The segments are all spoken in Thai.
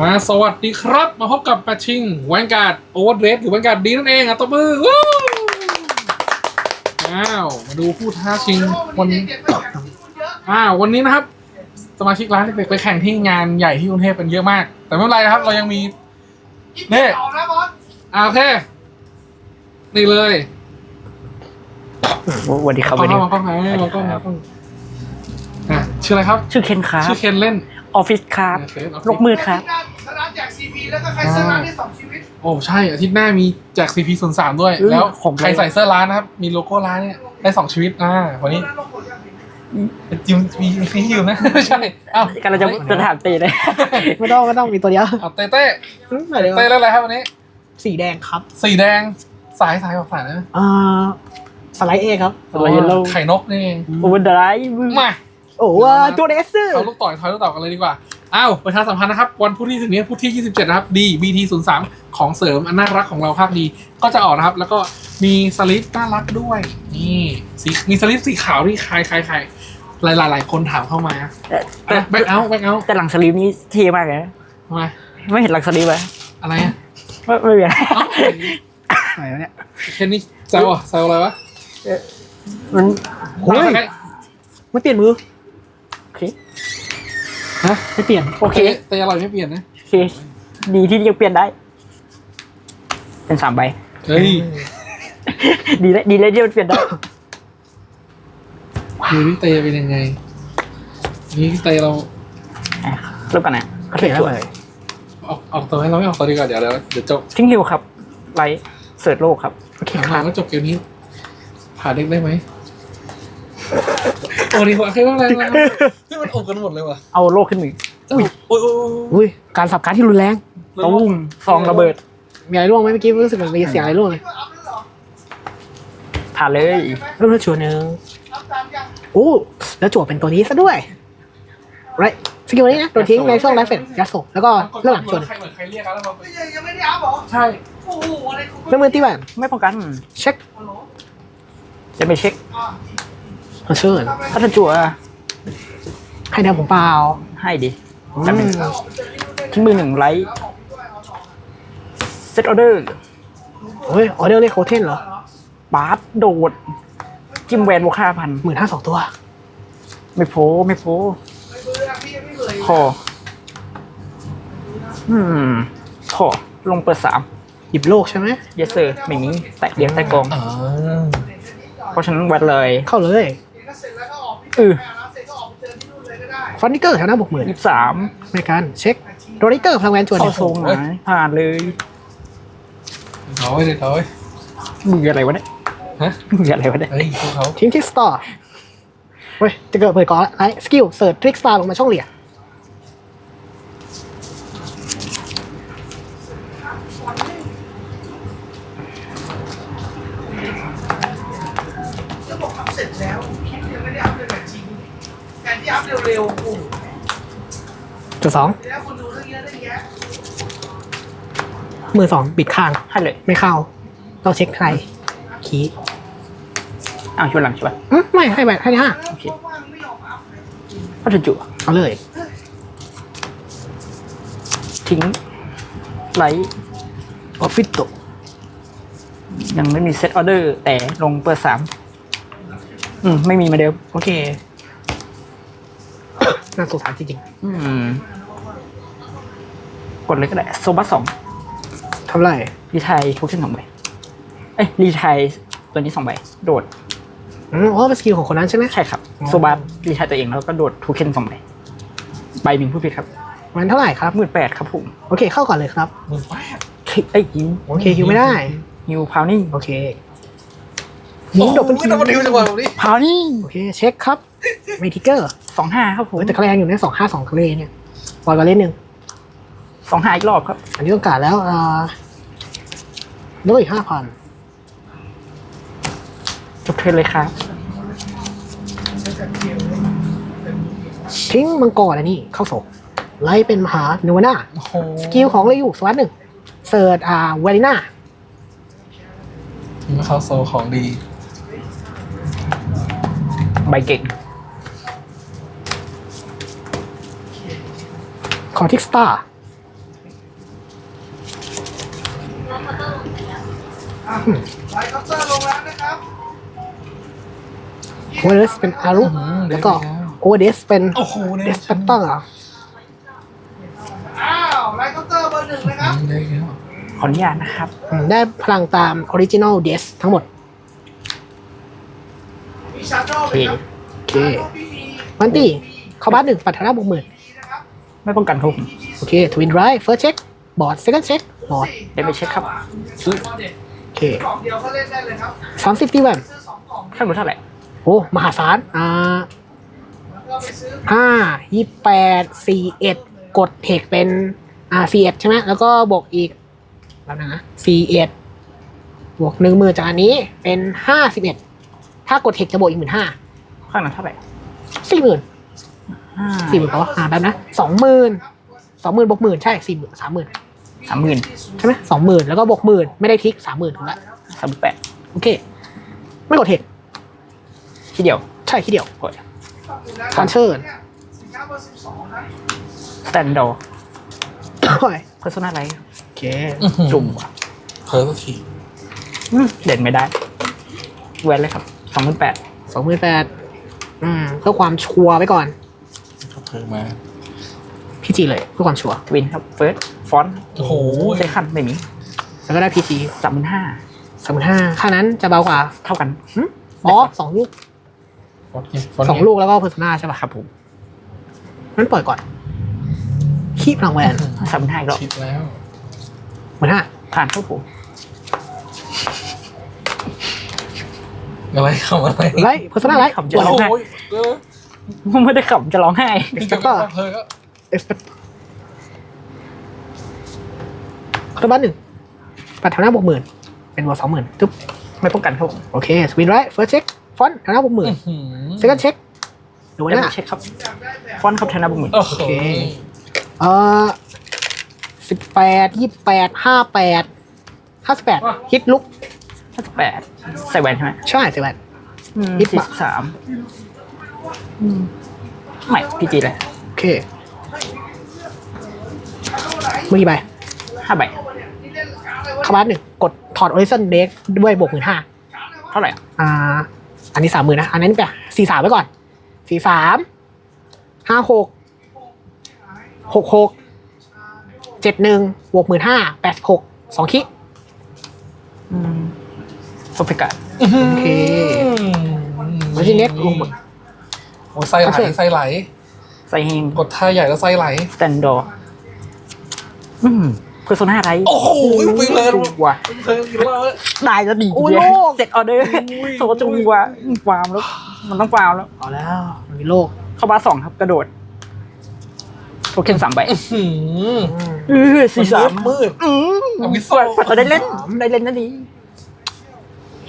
มาสวัสดีครับ มาพบกับแปชชิงแวนการ์ดโอเวอร์เดรสหรือแวนการ์ดดีนั่นเองอะตบมือวู้อ้าวมาดูผู้ท้าชิงวันนี้อ้าววันนี้นะครับ สมาชิกร้านเด็กๆไปแข่งที่งานใหญ่ที่กรุงเทพกันเยอะมาก แต่ไม่เป็นไรนะครับ เรายังมีนี่อ่าโอเค นี่เลยสวัสดีครับกล้วัอนงนี้มากล้องไหนมากล้องมากล้องอะชื่ออะไรครับ ชื่อเคนครับชื่อเคนเล่นออฟฟิศครับโอเคโอเคลูกมืดครับ ชนะแจกซีพีแล้วก็ใครชนะได้สองชีวิตโอ้ใช่อาทิตย์หน้ามีแจก CP 0 3ด้วยอืมแล้วของใครใส่เสื้อร้านนะครับ มีโลโก้ร้านเนี่ยได้สองชีวิตอ่าวันนี้นั้นลงผลยังสิจิมมีมีอยู่นะไม่ใช่เอ้ากำลังจะจะถามตีเลย ไม่ต้องไม่ต้องมีตัวเดียวเอาเต้เต้อืมเดี๋ยวเต้เล่นอะไรครับวันนี้ สีแดงครับสีแดงสายสายออกสายนะอ่าสไลด์เอครับอะไรเยลโล่ไข่นกนี่เองโอเวอร์ไดรฟ์มาโอ้ว่าตัวเดสเซอร์เอาลูกต่อยทอยลูกต่อกันเลยดีกว่า อ้าวประชาสัมพันธ์นะครับ วันพุธที่ถึงนี้พุธที่ 27 นะครับ D BT 0 3ของเสริมอันน่ารักของเราภาคดีก็จะออกนะครับ แล้วก็มีสลิปน่ารักด้วย นี่สีมีสลิปสีขาวที่ใครใครใครหลายหลายหลายคนถามเข้ามาแต่แต่แบ็คเอาท์แบ็คเอาท์แต่หลังสลีปนี้เท่มากเลยนะทำไมไม่เห็นหลังสลีปไหมอะไรอะไม่ไม่มีอะไรเอ้าไหนวะเนี่ยเคนนี่แซวอะแซวอะไรวะมันโอ้ยมาใกล้ไม่เปลี่ยนมือโอเค ฮะไม่เปลี่ยน โอเค แต่อร่อยไม่เปลี่ยนนะโอเค ดีที่ยังเปลี่ยนได้ เป็นสามใบ เฮ้ย ดีเลยดีเลยที่มันเปลี่ยนได้ดูพี่เตเป็นยังไง นี่พี่เตเราอะเริ่มกันนะเขาเปลี่ยนแล้วเลยออกออกตัวให้เราไม่ออกตัวดีกว่าเดี๋ยวเดี๋ยวเดี๋ยวจบทิ้งริวครับไลท์เสิร์ชโลกครับโอเคถามครับว่าจบเกมนี้ผ่านเด็กได้ไหม โอ้ดีกว่าใครบ้าแรงแล้วนี่มันอกกันหมดเลยว่ะเอาโลกขึ้นมือโอ้ยโอ้ยโอ้ยโอ้ยอุ้ยการสับการที่รุนแรงตุ้มซองระเบิด มีอะไรร่วงไหมเมื่อกี้รู้สึกเหมือนมีเสียงอะไรร่วงเลยผ่านเลยเริ่มที่ชัวร์นึงอัพตามยังโอ้แล้วจั่วเป็นตัวนี้ซะด้วยไรสกิลนี้นะโดนทิ้งในช่วงไลฟ์เฟสยัดศพแล้วก็เริ่มหลังชนใครเหมือนใครเรียกแล้วเราไม่ยังยังไม่ได้อัพเหรอใช่โอ้โหอะไรคุณเริ่มมือตีแหวนไม่ป้องกัน เช็คจะไปเช็ค อ่าเอาเชิญทำไมถ้าทันจั่วให้แนวผมเปล่าให้ดิอืจำเป็นมแล้วออกไปเจอที่นู่นได้ทิ้งมือหนึ่งไลท์เซตออเดอร์เฮ้ยออเดอร์เรียกโคเทนเหรอบาร์โดด จิ้มแวนบวกห้าพันหมื่นห้าสองตัว ไม่โพไม่โพไม่เบื่อพี่ยังไม่เบื่อคออืมคอลงเปิดสามหยิบโลกใช่ไหมเยสเซอร์ไม่มีแตะเดียวใต้กองอ่าเพราะฉะนั้นวัดเลยเข้าเลย ออกพี่เออแม่นะเสร็จก็ออกไปเจอที่นู่นเลยก็ได้ฟอนติเกอร์แถวหน้าบวกหมื่นยี่สิบสามไม่กันเช็คโรดิเกอร์พลังแวนจวนเข้าทรงไหนผ่านเลยเอาไว้เลยเอาไว้มืออะไรวะเนี่ยฮะมืออะไรวะเนี่ยเฮ้ยพวกเขาทิ้งทิกสตาร์เฮ้ยจะเกิดเปิดก่อนไลท์สกิลเสิร์ชทริกสตาร์ลงมาช่องเหลี่ยจ จุดสองแล้วคนดูเรื่องเยอะได้แยะมือสองปิดข้างให้เลยไม่เข้า เราเช็คไทยคีย์อ้าวชวนหลังใช่ปะอืมไม่ให้แบบให้ห้าโอเคว่างๆไม่ยอมอัพเลยเพราะทันจั่วเอาเลย ทิ้งไลท์ออฟฟิศตยังไม่มีเซตออเดอร์แต่ลงเปิดสามอืม ไม่มีมาเดิมโอเค น่าสงสารจริงอืม กดเลยก็ได้ โซบัสสองๆทำไรรีไทยทุกเส้นสองใบเอ้ยรีไทยตัวนี้สองใบโดด อืมอ๋อเป็นสกิลของคนนั้นใช่ไหม ใช่ครับ อ๋อ โซบัสรีไทยตัวเองแล้วก็โดดทูเคนสองใบใบหนึ่งผู้ผิดครับมันเท่าไหร่ครับ หมื่นแปดครับผมโอเค เข้าก่อนเลยครับมือแปดเอ้ยฮิวโอเคฮิวไม่ได้ ฮิวพาวนี่โอเคยิงดบเป็นไม่ต้องมาดิวจังหวะแบบนี้ พาวนี่โอเค เช็คครับ เมทิเกอร์สองห้าครับผมแต่คะแนนอยู่ในสองห้าสองคะแนนเนี่ยปล่อยมาเล่นหนึ่งสองห้าอีกรอบครับ อันนี้ต้องการแล้วอ่าลดอีกห้าพันจบเทิร์นเลยครับทิ้งมังกรอันนี้เข้าศพไล่เป็นมหาโนวาน่าโอ้โหสกิลของเลยอยู่สวัสดหนึ่งเสิร์ชอ่าเวลิน่านี่เขาโซของดี ใบเก่ง คอทิกสตาร์ไลคอปเตอร์ลงแล้วนะครับโอเดสเป็นอารุแล้วก็โอเดสเป็นโอ้โหเดสเปนเตอร์อ้าวไลคอปเตอร์เบอร์หนึ่งนะครับ ขออนุญาตนะครับ ได้พลังตามออริจินอลเดสทั้งหมดโดว์คโอเคมันตี้เขาบ้านหนึ่งปัทนาบวกหมื่น ไม่ป้องกันทุกโอเคทวินไรเฟิร์สเช็คบอร์ดเซคันด์เช็คบอร์ดเดี๋ยวไปเช็คครับซื้อโอเคกล่องเดียวก็เล่นได้เลยครับสามสิบตีแวนซื้อสองกล่องค่าหมดเท่าไหร่โอ้มหาศาลอ่าแล้วก็ไปซื้อห้ายี่แปดสี่เอ็ดกดเทคเป็นอ่าสี่เอ็ดใช่ไหมแล้วก็บวกอีกแล้วนะสี่เอ็ดบวกหนึ่งหมื่นจากอันนี้เป็นห้าสิบเอ็ดถ้ากดเทคจะบวกอีกหมื่นห้าข้างนั้นเท่าไหร่สี่หมื่นห้า สี่หมื่นเขาอ่าแบบนะสองหมื่นสองหมื่นบวกหมื่นใช่สี่หมื่นสามหมื่นสามหมื่นใช่ไหมสองหมื่นแล้วก็บวกหมื่นไม่ได้ทิกสามหมื่นถูกละสามแปดโอเค ไม่กดเทคทีเดียว ใช่ทีเดียวกดคอนเชิญสินค้าเบอร์สิบสองนะสแตนดอร์โอ้ยเพอร์โซนาไลท์โอเค จุ่มว่ะเพิ่มสักทีอืมเด่นไม่ได้ แวนเลยครับสองพันแปดสองหมื่นแปดอืมเพื่อความชัวร์ไว้ก่อนก็ เพิ่มมาพีจีเลยเพื่อความชัวร์ทวินครับเฟิร์สฟอนต์โอ้โหเซคันไม่มีแล้วก็ได้พีจีสามพันห้าสามหมื่นห้าค่านั้นจะเบากว่าเท่ากันอ๋อสองลูกฟอนต์ไงฟอนต์สองไลูกแล้วก็เพอร์ซนาใช่ป่ะครับผมนั้นปล่อยก่อนคีบพลังแวนสามพันห้าอีกรอบชิดแล้วหมื่นห้าผ่านเข้าผมอะไรเข้ามาอะไรไลท์เพอร์ซนาไลท์ขำจะร้องไห้โอ้ยเออ ไม่ได้ขำจะร้องไห้นี่จะก็เพิ่มก็เอ็กซ์เพคาร์บันหนึ่งปัดแถวหน้าบวกหมื่นเป็นบวกสองหมื่นตึ๊บไม่ป้องกันครับผมโอเคสวินไรท์เฟิร์สเช็คฟอนต์แถวหน้าบวกหมื่นอื้อหือเซคันด์เช็คดูเดี๋ยวหน้าไปเช็คครับ ฟอนต์ครับธนาบุญหมื่นโอ้โหโอเคเอ่อสิบแปดยี่แปดห้าแปดห้าสิบแปดฮิตลุกห้าสิบแปดใส่แวนใช่ไหมใช่สิบแปดอืมนิดสี่บะสิบสามอืม ไม่พีจีเลยโอเคมือกี่ใบห้าใบคาร์บันหนึ่งกดถอดโอริสันเด็กด้วยบวกหมื่นห้าเท่าไหร่อะอ่า อันนี้สามหมื่นนะ อันนั้นไปสี่สามไว้ก่อนสี่สามห้าหกหกหกเจ็ดหนึ่งบวกหมื่นห้าแปดหกสองคิอืมโซฟิกะโอเคแล้วทีเน็ตลงหมด โอ้ยไส้ไหลไส้ไหล ใส่เฮงกดท่าใหญ่แล้วไส้ไหล สแตนดอร์อืมเพอร์โซนาไรโอ้โหไปเลยจุงว่ะเพิ่มอีกแล้ว ได้แล้วดีโอ้ยเดียวโลก เสร็จออเดอร์อุ้ย โซจุงว่ะฟาร์มแล้ว มันต้องฟาร์มแล้วเอาแล้ว มันมีโลกเข้าบาสองครับกระโดดโทเค็นสามใบหืมเออสี่สามมืดอืมอวิโซเราได้เล่นได้เล่นนั่นดี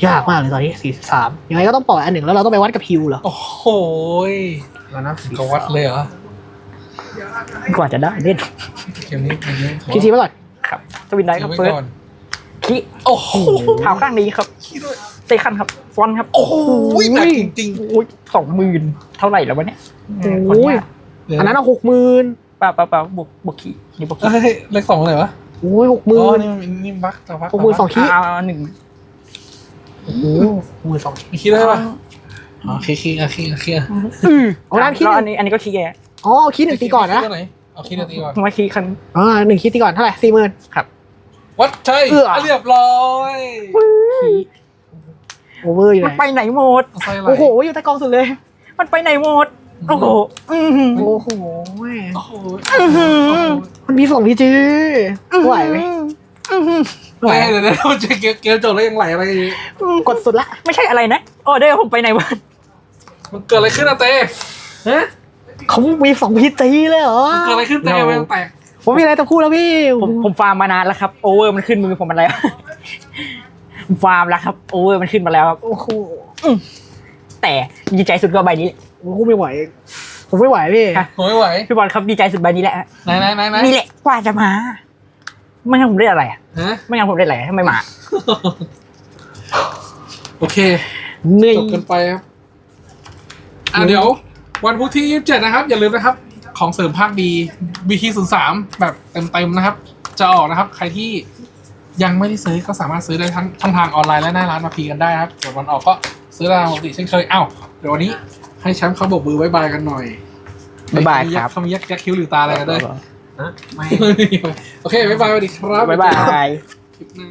ยากมากเลยตอนนี้สี่สามยังไงก็ต้องปล่อยอันหนึ่งแล้วเราต้องไปวัดกับฮิวเหรอโอ้โหยแล้วนะก็วัดเลยเหรอกว่าจะได้เล่นเกมนี้เป็นเรื่องพีจีไว้ก่อนครับทวินได้ครับไว้เฟิร์สก่อนคิโอ้โหเท้าข้างนี้ครับขี้ด้วยเซคันครับ ฟอนต์ครับ โอ้โหหนักจริงโอ้ยสองหมื่นเท่าไหร่แล้ววะเนี่ยโอ้ยๆอันนั้นเอาหกหมื่นเปล่าเปล่าเปล่าบวกบวกขีนี่บวกขีเอ้ยเลขสองเลยวะโอ้ยหกหอ๋มื่อนนี่มันนี่บักตะบักหกหมื่นสองขี้เอาเอาหนึ่ง โอ้โหหมื่นสองมีขี้ได้ปะอ๋อขี้ขี้อะขี้อะขี้อะอือเอาด้านขี้แล้วหอันนึ่งนี้อันนี้ก็ขี้แกอ๋อเอาขี้หนึ่งตีก่อนนะขี้ตัวไหนเอาขี้เดียวตีก่อนมาขี้คัน อ่าหนึ่งขี้ตีก่อนเท่าไหร่สี่หมื่นครับวัดใช่เอื้อเรียบร้อยขี้โอเวอร์อยู่มันไหนไปไหนหมด เอาไส้ไหล โอ้โหอยู่ใต้กองสุดเลย มันไปไหนหมด โอ้โหอือหือโอ้โหโอ้โหอื้อหือมันมีสองพีจีไหวไหม อื้อหือ ไหลเดี๋ยวเราจะเกมเกมจบแล้วยังไหลอะไรอีกกดสุดละ ไม่ใช่อะไรนะออเดอร์ผมไปไหนวะมันเกิดอะไรขึ้นอะเต้ฮะเขามีสองพีจีเลยเหรอมันเกิดอะไรขึ้นเต้มันแตกผมมีอะไรจะพูดแล้วพี่ ผมผมฟาร์มมานานแล้วครับโอเวอร์มันขึ้นมือผมมาแล้วฟาร์มแล้วครับโอเวอร์มันขึ้นมาแล้วครับโอ้โหแต่ดีใจสุดก็ใบนี้ผมไม่ไหว ผมไม่ไหวพี่ฮะผมไม่ไหวพี่บอลครับดีใจสุดใบนี้แหละไหนไหนไหนไหนนี่แหละกว่าจะมา ไม่งั้นผมได้อะไรอะฮะไม่งั้นผมได้อะไรทำไมหมา โอเคเหนื่อยจบกันไปครับอะเดี๋ยว วันพุธที่ยี่สิบเจ็ดนะครับ อย่าลืมนะครับ ของเสริมภาคดีวีคีศูนย์สามแบบเต็มๆนะครับ จะออกนะครับ ใครที่ยังไม่ได้ซื้อก็สามารถซื้อได้ทั้งทางออนไลน์และหน้าร้านมาพีกันได้ครับส่วนวันออกก็ซื้อราปกติเช่นเคยเอ้าเดี๋ยววันนี้ให้แชมป์เขาบอกมือบายบายกันหน่อยบายบายครับเขามียักยักคิ้วหรือตาอะไรกันด้วย ไม่ โอเคบ๊ายบายสวัสดีครับบ๊ายบาย คลิปหน้า